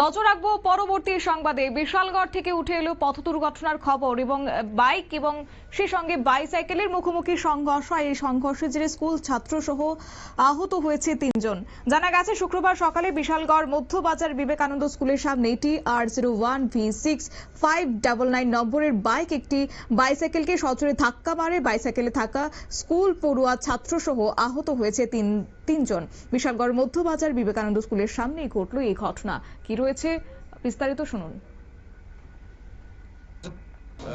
নজর রাখব পরবর্তী সংবাদে। বিশালগড় থেকে উঠে এলো পথ দুর্ঘটনার খবর এবং বাইক এবং সেই সঙ্গে বাইসাইকেলের মুখোমুখি সংঘর্ষ। এই সংঘর্ষের জেরে স্কুল ছাত্র সহ আহত হয়েছে তিনজন। জানা গেছে, শুক্রবার সকালে বিশালগড় মধ্যবাজার বিবেকানন্দ স্কুলের সামনে T R zero one V six five double nine নম্বরের বাইক একটি বাইসাইকেলকে সজোরে ধাক্কা মারে। বাইসাইকেলে থাকা স্কুল পড়ুয়া ছাত্র সহ আহত হয়েছে তিন তিনজন। বিশালগড় মধ্যবাজার বিবেকানন্দ স্কুলের সামনেই ঘটল এই ঘটনা। কি রয়েছে? বিস্তারিত শুনুন।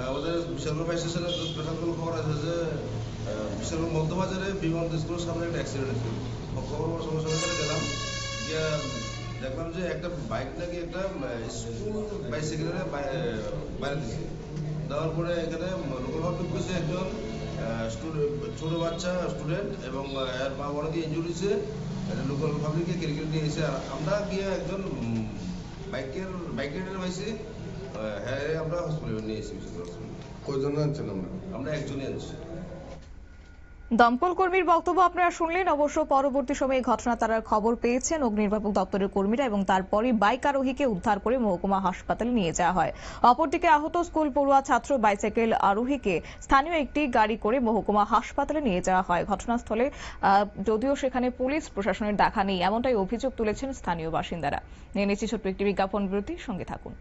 আমাদের বিশালগড় ফায়ার স্টেশনে প্রশাসন খবর আছে যে বিশালগড় মধ্যবাজারে স্কুলের সামনে একটা অ্যাক্সিডেন্ট হয়েছিল। খবর সঙ্গে গেলাম, গিয়ে দেখলাম যে একটা বাইক নাকি একটা স্কুল বাইসাইকেলের বাইরে দিছে দেওয়ার পরে এখানে লোকাল পাবলিক একজন ছোট বাচ্চা স্টুডেন্ট এবং এর মা অনেকে ইঞ্জুরি হয়েছে লোকাল পাবলিককে ক্রিকেট নিয়ে এসে আমরা গিয়ে একজন বাইকের বাইকের বাইক রাইডার পাইছি হ্যাঁ আমরা হসপিটালে নিয়ে এসেছি কজন আছেন কয়জন আনছেন আমরা? আমরা একজনই আনছি। দমকল কর্মীর বক্তব্য আপনারা শুনলেন। অবশ্য পরবর্তী সময়ে ঘটনা তারা খবর পেয়েছেন। অগ্নি নির্বাপক দপ্তরের কর্মীরা এবং তারপরে বাইক আরোহীকে উদ্ধার করে মহকুমা হাসপাতালে নিয়ে যাওয়া হয়। অপরদিকে আহত স্কুল পড়ুয়া ছাত্র বাইসাইকেল আরোহীকে স্থানীয় একটি গাড়ি করে মহকুমা হাসপাতালে নিয়ে যাওয়া হয়। ঘটনাস্থলে যদিও সেখানে পুলিশ প্রশাসনের দেখা নেই, এমনটাই অভিযোগ তুলেছেন স্থানীয় বাসিন্দারা। নিয়ে নিচ্ছি ছোট্ট একটি বিজ্ঞাপন বিরতির সঙ্গে থাকুন।